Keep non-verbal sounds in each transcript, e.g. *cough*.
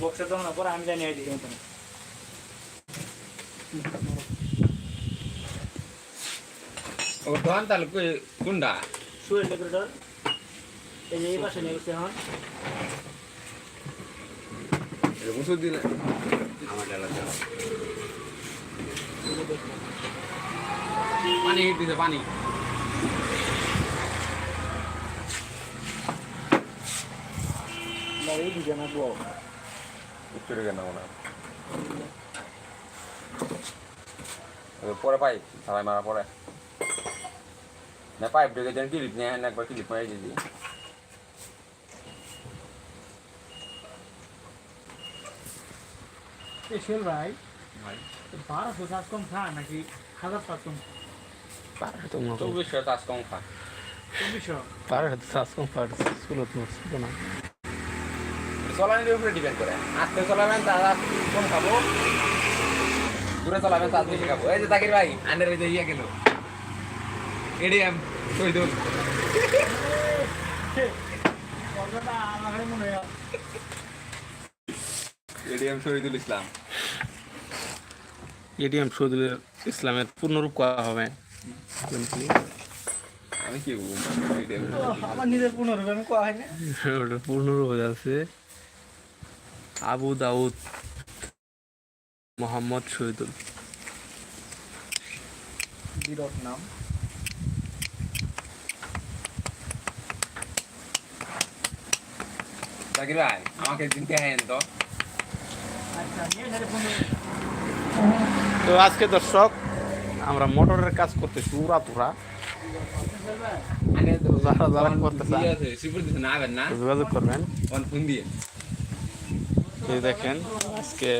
বক্সের দোকান পরে আমি জানি কেমন ও দোকান তাহলে কোনটা? শুয়ে লেকুরেটর এই যে এই পাশে নিয়ে গেছে, এখন। পানি হিট পানি। এই দিকে না বউ উত্তরে কেন না পরে পাইপ সারাই মারা পরে না পাইপ ঢুকে যেন ক্লিপ নিয়ে না একবার ক্লিপ মারি দিদি স্পেশাল ভাই বারোশো চাষ কম খা নাকি হাজার চাষ কম চব্বিশশো চাষ কম খা চব্বিশশো চলানোর উপরে ডিপেন্ড করে। আস্তে চলাবেন তারা কম খাব? দূরে চলাবেন তার বেশি খাব? এই যে তাকির ভাই আন্ডার যে ইয়ে গেল এডিএম শহীদুল। মনে হয় এডিএম শহীদুল ইসলাম। এটিএম শহীদুল ইসলামের পূর্ণরূপ করা হবে। আমি কি বলব? এডিএম আমার নিজের পুনরূপে আমি কোয়া হয় না। ওটা পূর্ণরূপ হয়ে আছে আবু দাউদ মোহাম্মদ শহীদুল। বিরট নাম। তাকির ভাই আমাকে চিনতে হয় তো। তো আজকে দর্শক আমরা মোটরের কাজ করতেছি উড়া তুরা যারা যোগাযোগ করবেন। ফোন দিয়ে। এই দেখেন আজকে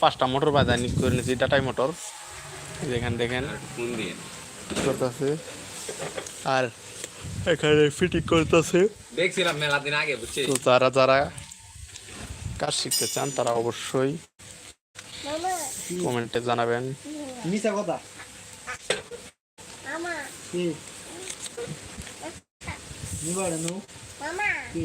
পাঁচটা মোটর বাজার নিক করে নিয়েছি টাটাই মোটর এই দেখেন দেখেন। করতেছে। আর এখানে ফিটিং করতেছে। দেখছিলাম মেলা দিন আগে বুঝছিস? তো যারা যারা কাজ শিখতে চান তারা অবশ্যই কমেন্টে জানাবেন। কথা। Mama, কি? নিবারে নু mama, কি?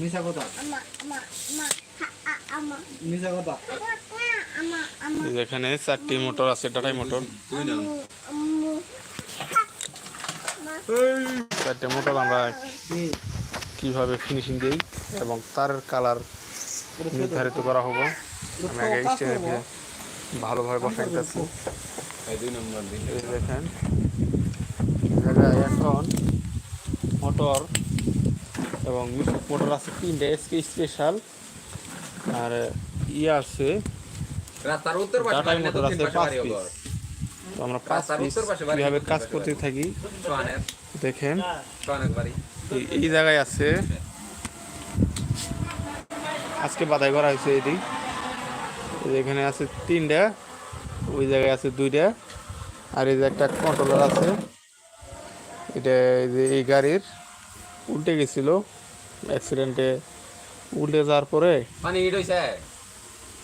মিশা কথা। মিশা কথা। যেখানে চারটি মোটর আছে টাটাই মোটর। চারটে মোটর আমরা কীভাবে ফিনিশিং দিই এবং তার কালার নির্ধারিত করা হব। আমি আগে স্টেশনে ভালোভাবে নম্বর দিন। দেখেন। এখন মোটর এবং মিশুক মোটর আছে তিনটে এসকে স্পেশাল আর ইয়ে আছে মোটর আছে পাঁচ পিস তো আমরা পাঁচ পিস কীভাবে কাজ করতে থাকি? দেখেন। এই- জায়গায় আছে। আজকে বাধাই করা হয়েছে এটি। এখানে আছে তিনটা ওই জায়গায় আছে দুইটা আর এই যে একটা কন্ট্রোলার আছে। এটা এই যে এই গাড়ির। উল্টে গেছিল। অ্যাক্সিডেন্টে উল্টে যাওয়ার পরে পানি হিট হইছে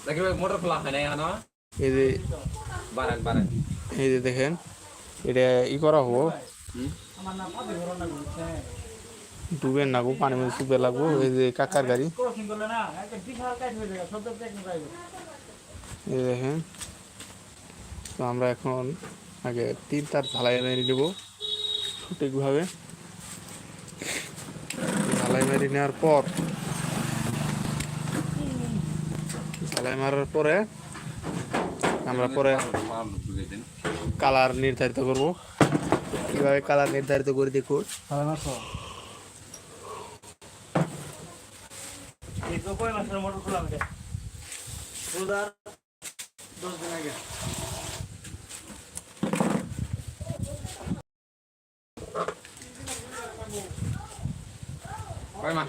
দেখি মোটর খোলা হয় না এখনও। এই যে বারান বারান এই যে দেখেন এটা ই করা হব। ডুবেন লাগবো পানি মধ্যে চুপে লাগবো। এই যে কাকার গাড়ি। হয়ে এই দেখেন তো আমরা এখন আগে তিন তার ঝালাই মেরে নেব সঠিকভাবে। মেরে নেওয়ার পর। ঝালাই মারার পরে আমরা পরে কালার নির্ধারিত করব। কীভাবে কালার নির্ধারিত করে দেখুন মোটর খোলা হবে রোজার দশ দিন আগে কয় মাস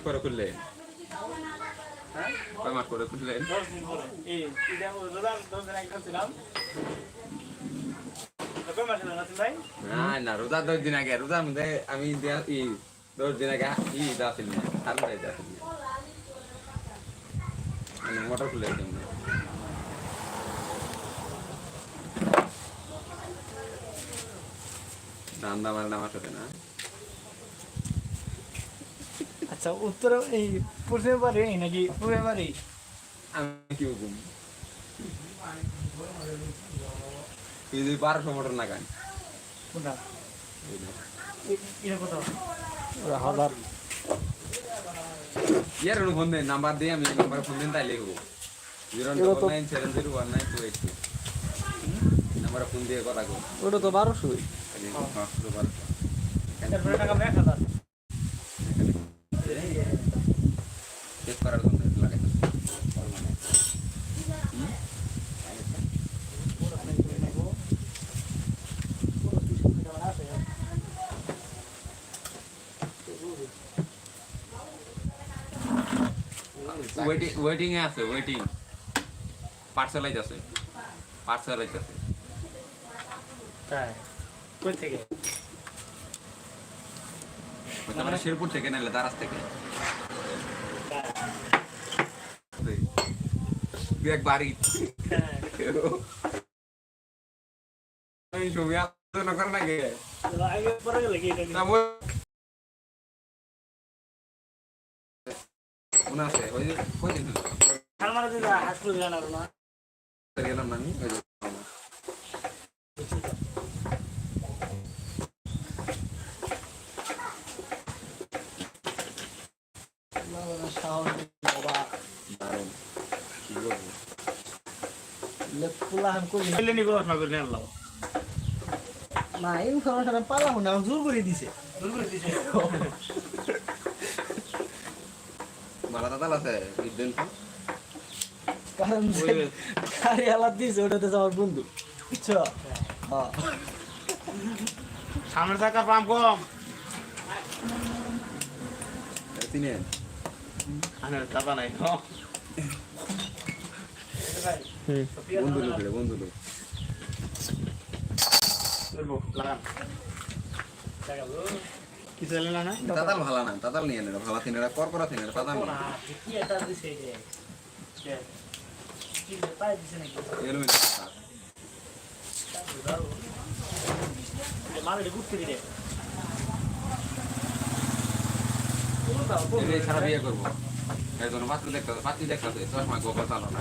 মাস পরে ছিলাম কয় মাসের নাসিম ভাই না না, রোজা দশ দিন আগে, রোজার মধ্যে আমি দশ দিন আগে ই দাছিল না তারপরে দাছিল না। মানে মোটর খুলে রান্না বান্না আমার না। আচ্ছা উত্তরে এই পশ্চিমে বাড়ি নাকি পূর্বে বাড়ি? আমি কি বুঝুম এই যে বারোশো মোটর নাগান কোনটা? এটা কোথাও হাজার। ইয়ার ফোন দেন নাম্বার দিয়ে আমি নাম্বার ফোন দেন তাই লিখব। Zero double nine seven zero one nine two eight two. নাম্বারে ফোন দিয়ে কথা কো ওটা তো বারোশোই। তারপরে টাকা এক হাজার চেক করার জন্য লাগে ওয়েটিং ওয়েটিং এ আছে ওয়েটিং পার্সেলাইজ আছে পার্সেলাইজ আছে. তাই কই থেকে? হতে পারে শেরপুর থেকে নাহলে দারাজ থেকে। তুই। এক বাড়ি। আমি ছবি আলোচনা করে না গে। আগে পরে গেলে কি গেলাম না আমি নি এই ইনফরমেশন পালাম না জোর করে দিছে। দূর করে দিছে। *laughs* মালা দাদাল আছে দিন কারণ গাড়ি আলাদ দিছে ওটাতে আমার বন্ধু। বুঝছ? হ্যাঁ। সামনে থাকা পাম কম। তিনে। আনে টাকা নাই বন্ধু লোক রে বন্ধু লোক। লাগান। কি ভালো না, তাতাল নিয়ে ভালো তিনেরা কর করা তিনেরা তাতাল না কি এটা দিছে যে যে কি পাই দিছে নাকি এলো মালে ঘুরতে দিলে এই ছাড়া বিয়ে করব। এই জন্য পাত্র দেখতে পাত্রী দেখতে চশমা গোপাল চালো না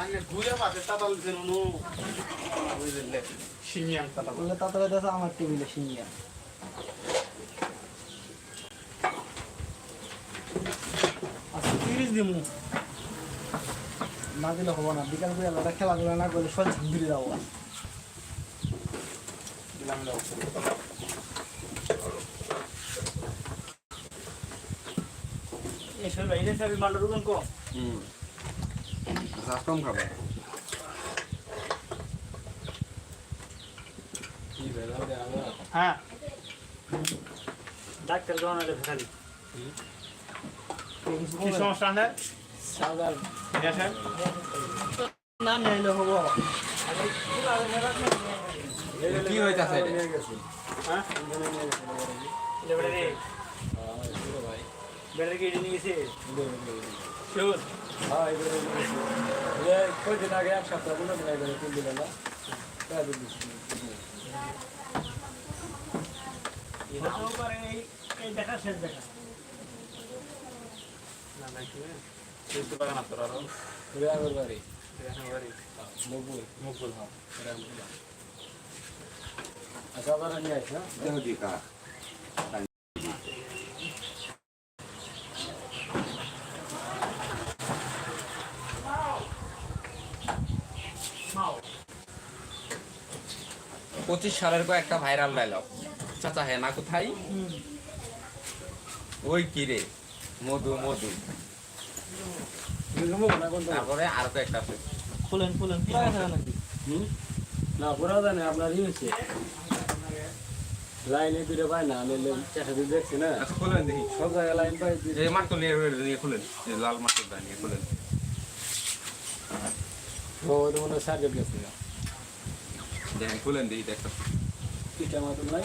আগে ঘুরে পাতে তাতাল দিছে নো বুঝলে সিনিয়াম তাতাল বললে তাড়াতাড়ি দেখো আমার টেবিলে সিঙ্গিয়া আচ্ছা তিরিশ দিমু না দিলে হব না বিকাল করে আলাদা খেলাধুলা না করলে সব ঝুঁকিয়ে যাব। দিলাম দাও এই সব সবই মালটা রুকন হুম। শ্বাস কম হ্যাঁ। ডাক্তার কি সমস্যা আছে? সাগার ঠিক আছে। না নিলে হব। কি হইতাছে হ্যাঁ? কি নিয়ে গেছে শিওর কয়দিন আগে এক সপ্তাহ পনেরো দিন আগে তিন দিন। না হতেও পারে এই এই দেখা শেষ দেখা। না না কি? শেষ তো বাগান তোর আরও? গ্রামের বাড়ি। বাড়ি। মকবুল মুকুল হ্যাঁ। আচ্ছা আবার নিয়ে আসি হ্যাঁ? দেহ পঁচিশ সালের কয়েকটা ভাইরাল ডায়লগ চাচা হ্যাঁ না কোথায়? ওই কি রে? মধু মধু। তারপরে আর কয়েকটা আছে। খুলেন খুলেন পুরা আছে না পুরা জানে আপনার ই হয়েছে। লাইনে দুটো পাই না আমি চাষা দিয়ে দেখছি না। আচ্ছা খুলেন দেখি। সব জায়গায় লাইন পাই এই মার্কটা নিয়ে নিয়ে খুলেন এই লাল মার্কটা নিয়ে খুলেন ও তো মনে হয় সার্কেট গেছে। দেখেন খুলেন দেখি দেখতে ইটা মতন নাই।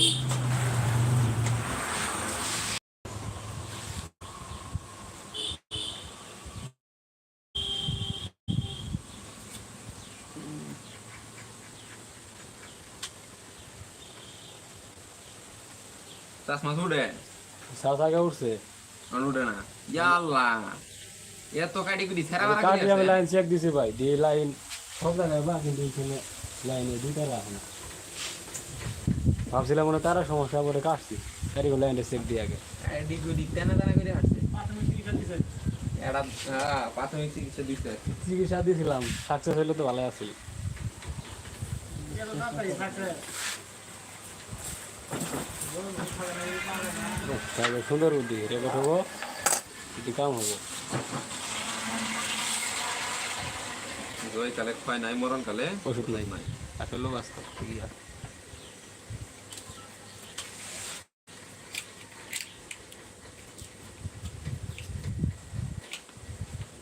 হ্যাঁ চাষমাস উঠে শ্বাস আগে উঠছে আর উঠে না ইয়াল্লা এত কাটি কুটি ছেড়া মারা কাটি আমি করে লাইন চেক দিছি ভাই দিয়ে লাইন সব জায়গায় বা কিন্তু এখানে লাইনে দুইটা রাখ না ভাবছিলাম মনে তারা সমস্যা বলে কাটছি কারিগর লাইনটা চেক দিয়ে আগে। করে প্রাথমিক চিকিৎসা দিতে চিকিৎসা দিয়েছিলাম সাকসেস হইলে তো ভালো আছিল সুন্দর বুদ্ধি রেকর্ড হব এটি কাম হব। জয় কালে খয় নাই মরণ কালে ওষুধ নাই। নাই। আসলে বাস্তব ঠিকই আছে।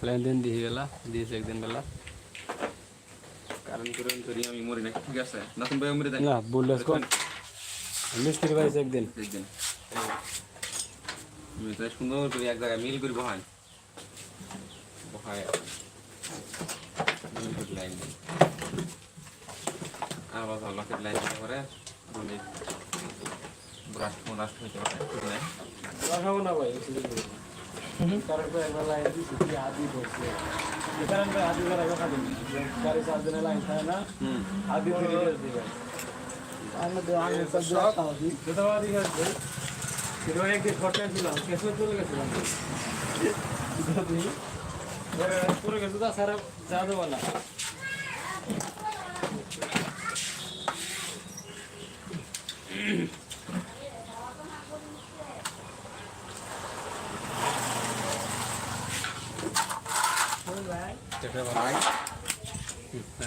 প্ল্যান দিন দিয়ে গেলা দিয়েছে একদিন বেলা। কারণ করে ধরি আমি মরি না ঠিক আছে? নতুন ভাই মরে না বললেস কোন মিস্ত্রি পাইছে একদিন। দেখবেন আমি তো সুন্দর করে এক জায়গায় মিল করে বহান বহায় করে লাইন আর বাবা লাইন পারে মানে ব্রাশ ব্রাশ হইতে পারে। ঠিক নাই রাখাবো না ভাই কারণ তো একবার লাইন দিছি কি আদি করছে কারণ ভাই আদি করে রাখা দিন গাড়ি চার দিনের লাইন থাকে না হুম আদি ফিরে গেছে ভাই যেটা আদি গেছে সেটা একদিন ঘটনা ছিল কেসে চলে গেছিলাম পুরো গেছে তো সারা যা দেবো না ভাই আটা দিন জলদি পারবেন দিই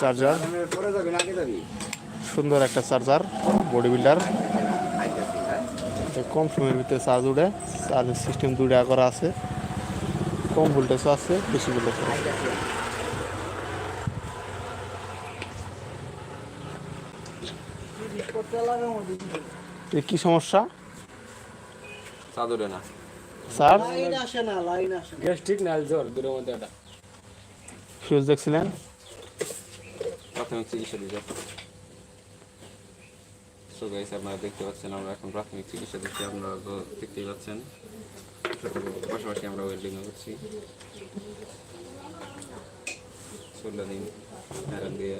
চার্জার। সুন্দর একটা চার্জার বডি বিল্ডার কম সময়ের ভিতরে চার্জ উঠে চার্জের সিস্টেম দুইটা করা আছে। কম ভোল্টেজও আছে বেশি ভোল্টেজও আছে। কি সমস্যা? চাদরে না। চার্জ গ্যাস ঠিক না জ্বর দূরের মধ্যে এটা ফিউজ দেখছিলেন? প্রাথমিক চিকিৎসা দিতে। সো গাইস আপনারা দেখতে পাচ্ছেন, আমরা এখন প্রাথমিক চিকিৎসা দিচ্ছি। আপনারা তো দেখতেই পাচ্ছেন, পাশাপাশি আমরা ওয়েল্ডিং করছি। ষোলো দিন দিয়ে